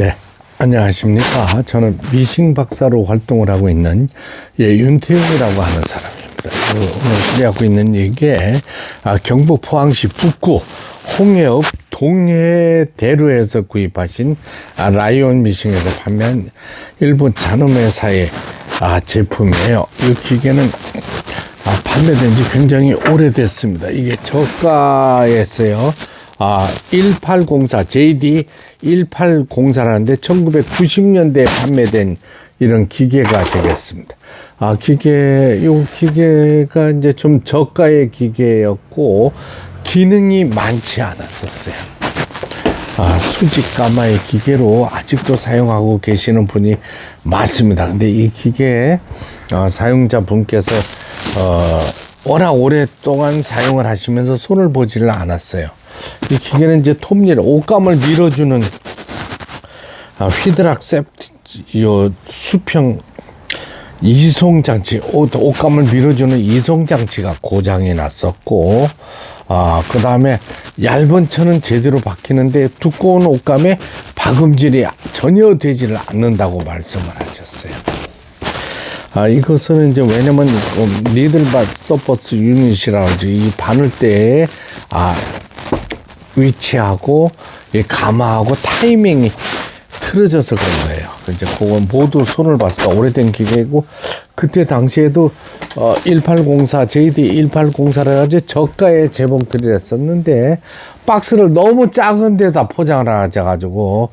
네. 안녕하십니까. 저는 미싱 박사로 활동을 하고 있는 예, 윤태용이라고 하는 사람입니다. 그 오늘 소개하고 있는 이게 아, 경북 포항시 북구 홍해읍 동해대로에서 구입하신 아, 라이온 미싱에서 판매한 일본 잔음회사의 아, 제품이에요. 이 기계는 아, 판매된 지 굉장히 오래됐습니다. 이게 저가에서요. 아, 1804, JD 1804라는데 1990년대에 판매된 이런 기계가 되겠습니다. 아, 기계, 요 기계가 이제 좀 저가의 기계였고, 기능이 많지 않았었어요. 아, 수직 가마의 기계로 아직도 사용하고 계시는 분이 많습니다. 근데 이 기계 어, 사용자 분께서 어, 워낙 오랫동안 사용을 하시면서 손을 보지를 않았어요. 이 기계는 이제 톱니를 옷감을 밀어주는 아, 휘드락 세프티 요 수평 이송 장치 옷, 옷감을 밀어주는 이송 장치가 고장이 났었고 아 그 다음에 얇은 천은 제대로 박히는데 두꺼운 옷감에 박음질이 전혀 되지를 않는다고 말씀을 하셨어요. 아 이것은 이제 왜냐면 어, 니들밭 서퍼스 유닛이라고. 이 바늘 때에 아 위치하고 이 가마하고 타이밍이 틀어져서 그런 거예요. 이제 그건 모두 손을 때 오래된 기계고 그때 당시에도 어 1804 JD 1804라 가지고 저가의 재봉틀을 했었는데 박스를 너무 작은 데다 포장을 하자 가지고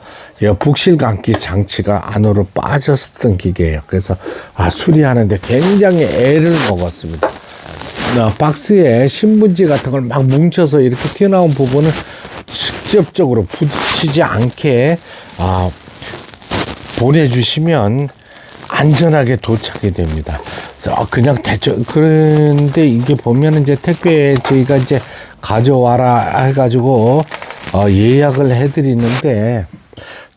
북실 감기 장치가 안으로 빠졌었던 기계예요. 그래서 아 수리하는데 굉장히 애를 먹었습니다. 어, 박스에 신문지 같은 걸 막 뭉쳐서 이렇게 튀어나온 부분을 직접적으로 부딪히지 않게 아, 보내주시면 안전하게 도착이 됩니다. 어, 그냥 대충 그런데 이게 보면 이제 택배 저희가 이제 가져와라 해가지고 어, 예약을 해드리는데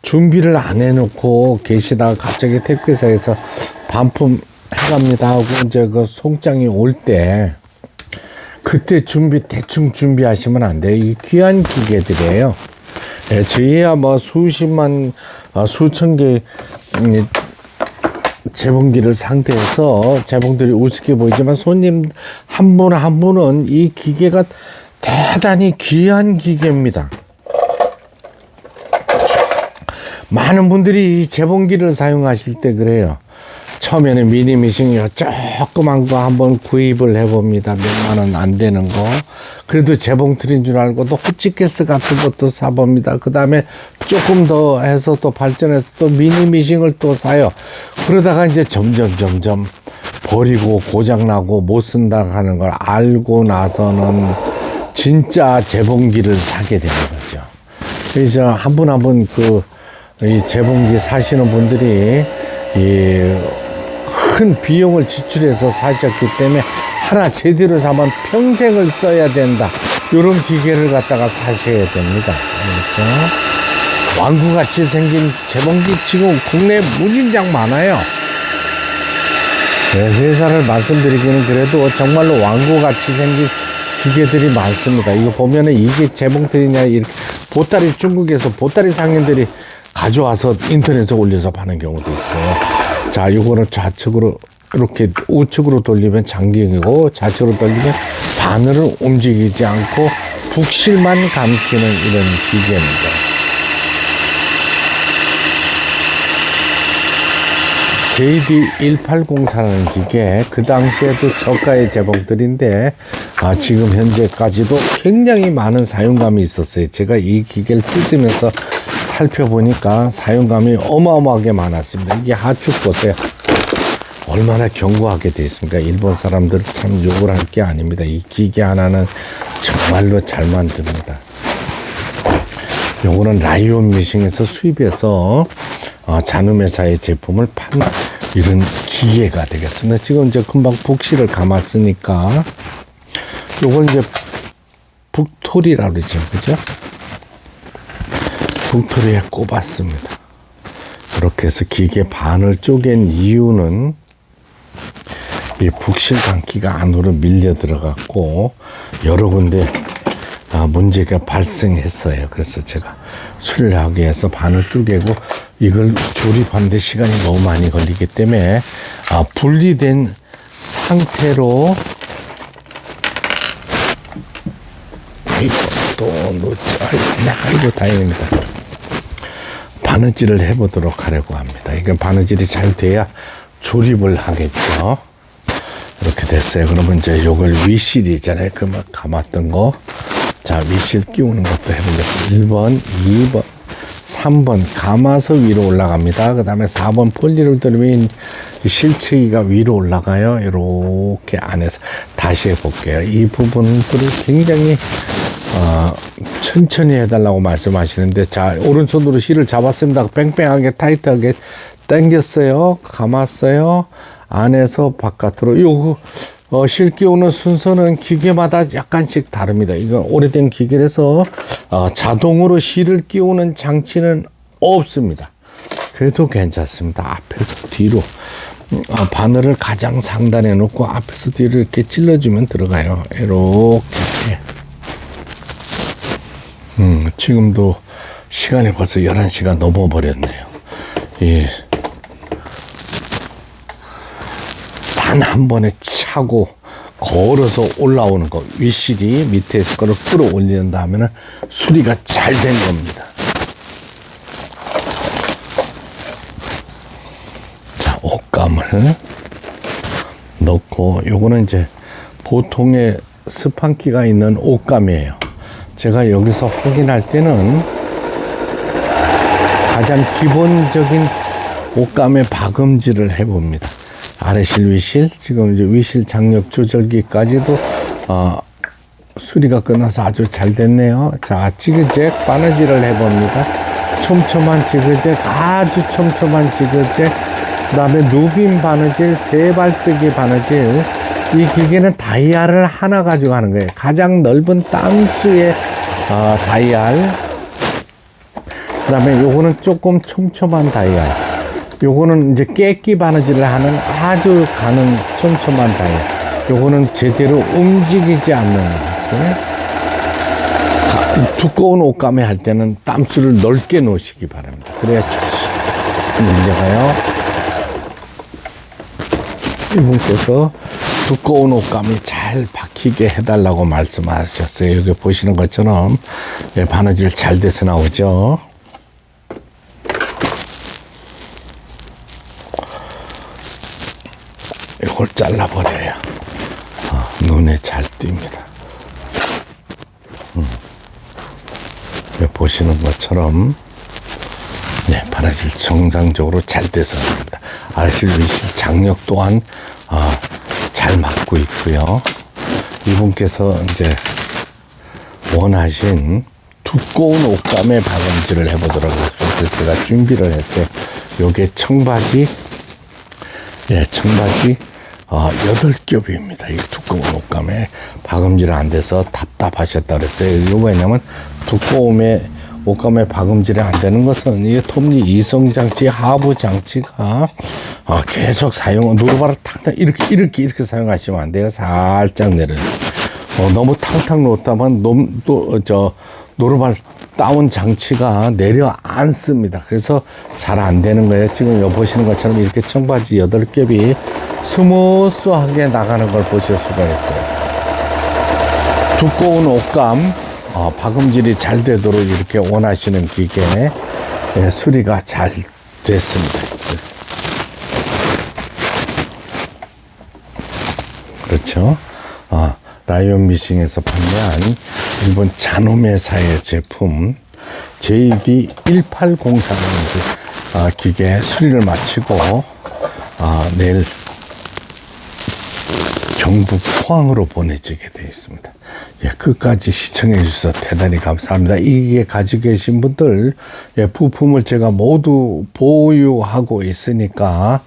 준비를 안 해놓고 계시다가 갑자기 택배사에서 반품 해갑니다 하고 이제 그 송장이 올 때 그때 준비 대충 준비하시면 안 돼요. 이 귀한 기계들이에요. 예, 저희야 뭐 수십만 어, 수천 개 음, 재봉기를 상대해서 재봉들이 우습게 보이지만 손님 한 분 한 분은 이 기계가 대단히 귀한 기계입니다. 많은 분들이 이 재봉기를 사용하실 때 그래요. 처음에는 미니 미싱이 조그만 거 한번 구입을 해봅니다. 몇만 원 안 되는 거. 그래도 재봉틀인 줄 알고 또 호치케스 같은 것도 사봅니다. 그 다음에 조금 더 해서 또 발전해서 또 미니 미싱을 또 사요. 그러다가 이제 점점 점점 버리고 고장나고 못 쓴다 하는 걸 알고 나서는 진짜 재봉기를 사게 되는 거죠. 그래서 한 분 한 분 그 이 재봉기 사시는 분들이 이 큰 비용을 지출해서 사셨기 때문에 하나 제대로 사면 평생을 써야 된다. 이런 기계를 갖다가 사셔야 됩니다. 그렇죠? 왕구같이 생긴 재봉기 지금 국내에 무진장 많아요. 네, 회사를 말씀드리기는 그래도 정말로 왕구같이 생긴 기계들이 많습니다. 이거 보면은 이게 재봉틀이냐 이렇게 보따리 중국에서 보따리 상인들이 가져와서 인터넷에 올려서 파는 경우도 있어요. 자, 이거를 좌측으로 이렇게 우측으로 돌리면 장기이고 좌측으로 돌리면 바늘을 움직이지 않고 북실만 감기는 이런 기계입니다. JD1804라는 기계, 그 당시에도 저가의 재봉들인데, 아, 지금 현재까지도 굉장히 많은 사용감이 있었어요. 제가 이 기계를 뜯으면서 살펴보니까 사용감이 어마어마하게 많았습니다. 이게 하축 보세요. 얼마나 견고하게 되어 있습니까? 일본 사람들 참 욕을 할 게 아닙니다. 이 기계 하나는 정말로 잘 만듭니다. 요거는 라이온 미싱에서 수입해서 어, 잔음회사의 제품을 판 이런 기계가 되겠습니다. 지금 이제 금방 북실을 감았으니까 요건 이제 북토리라고 그러죠. 그죠? 북토리에 꼽았습니다. 그렇게 해서 기계 반을 쪼갠 이유는 이 북실 감기가 안으로 밀려 들어갔고 여러 군데 아, 문제가 발생했어요. 그래서 제가 수리를 하기 위해서 바늘 쪼개고 이걸 조립하는데 시간이 너무 많이 걸리기 때문에 아, 분리된 상태로 또 놓지 아이고 다행입니다. 바느질을 해보도록 하려고 합니다. 이건 바느질이 잘 돼야 조립을 하겠죠. 이렇게 됐어요. 그러면 이제 요걸 위실이잖아요. 그 막 감았던 거. 자, 위실 끼우는 것도 해보겠습니다. 1번, 2번, 3번 감아서 위로 올라갑니다. 그 다음에 4번 폴리를 들면 이 실체기가 위로 올라가요. 이렇게 안에서 다시 해볼게요. 이 부분들을 굉장히 어, 천천히 해달라고 말씀하시는데 자 오른손으로 실을 잡았습니다. 뺑뺑하게 타이트하게 당겼어요. 감았어요. 안에서 바깥으로 요거 어, 실 끼우는 순서는 기계마다 약간씩 다릅니다. 이건 오래된 기계라서 어, 자동으로 실을 끼우는 장치는 없습니다. 그래도 괜찮습니다. 앞에서 뒤로 음, 어, 바늘을 가장 상단에 놓고 앞에서 뒤로 이렇게 찔러주면 들어가요. 이렇게. 음, 지금도 시간이 벌써 11시가 넘어버렸네요. 예. 단 한 번에 차고 걸어서 올라오는 거 윗실이 밑에서 거를 끌어올리는 다음에는 수리가 잘 된 겁니다. 자, 옷감을 넣고 요거는 이제 보통의 스판기가 있는 옷감이에요. 제가 여기서 확인할 때는 가장 기본적인 옷감의 박음질을 해봅니다. 아래실 위실 지금 이제 위실 장력 조절기까지도 어, 수리가 끝나서 아주 잘 됐네요. 자 지그잭 바느질을 해봅니다. 촘촘한 지그잭 아주 촘촘한 지그잭 그 다음에 누빔 바느질 세발뜨기 바느질 이 기계는 다이아를 하나 가지고 하는 거예요. 가장 넓은 땅수의 어, 다이알 그 다음에 요거는 조금 촘촘한 다이알 요거는 이제 깨끼 바느질을 하는 아주 가는 촘촘한 다이알 요거는 제대로 움직이지 않는 네? 가- 두꺼운 옷감에 할 때는 땀수를 넓게 놓으시기 바랍니다. 그래야 문제가요. 이분께서 두꺼운 옷감이 잘 박히게 해달라고 말씀하셨어요. 여기 보시는 것처럼 예, 바느질 잘 돼서 나오죠. 이걸 잘라버려야 어, 눈에 잘 띕니다. 음. 보시는 것처럼 네, 바느질 정상적으로 잘 돼서 나옵니다. 알실 위실 장력 또한 어, 잘 맞고 있고요. 이분께서 이제 원하신 두꺼운 옷감의 박음질을 해보도록 하겠습니다. 제가 준비를 했어요. 요게 청바지, 예, 청바지 어, 여덟 겹입니다. 이 두꺼운 옷감에 박음질 안 돼서 답답하셨다 그랬어요. 이거 왜냐면 두꺼움에 옷감에 박음질이 안 되는 것은 이 톱니 이성 장치, 하부 장치가 어, 계속 사용, 노루발을 탕탕 이렇게 이렇게 이렇게 사용하시면 안 돼요. 살짝 내려. 어, 너무 탕탕 놓다만 또저 노루발 다운 장치가 내려 앉습니다. 그래서 잘 안 되는 거예요. 지금 보시는 것처럼 이렇게 청바지 여덟 겹이 스무스하게 나가는 걸 보실 수가 있어요. 두꺼운 옷감, 어, 박음질이 잘 되도록 이렇게 원하시는 기계 예, 수리가 잘 됐습니다. 그렇죠. 어, 라이온 미싱에서 판매한 일본 잔홈회사의 제품 JD1803 어, 기계 수리를 마치고 어, 내일 경북 포항으로 보내지게 되어 있습니다. 예, 끝까지 시청해 주셔서 대단히 감사합니다. 이게 가지고 계신 분들, 예, 부품을 제가 모두 보유하고 있으니까,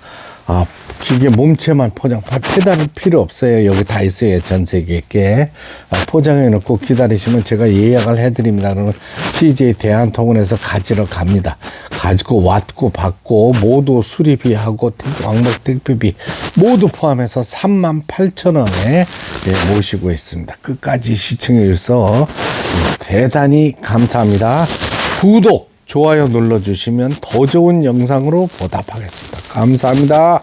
아, 기계 몸체만 포장, 페달은 필요 없어요. 여기 다 있어요. 전 세계께. 아, 포장해 놓고 기다리시면 제가 예약을 해드립니다. 그러면 CJ 대한통운에서 가지러 갑니다. 가지고 왔고 받고 모두 수리비하고 택- 왕복 택배비 모두 포함해서 3만 8천 원에 예, 모시고 있습니다. 끝까지 시청해 주셔서 예, 대단히 감사합니다. 구독, 좋아요 눌러주시면 더 좋은 영상으로 보답하겠습니다. 감사합니다.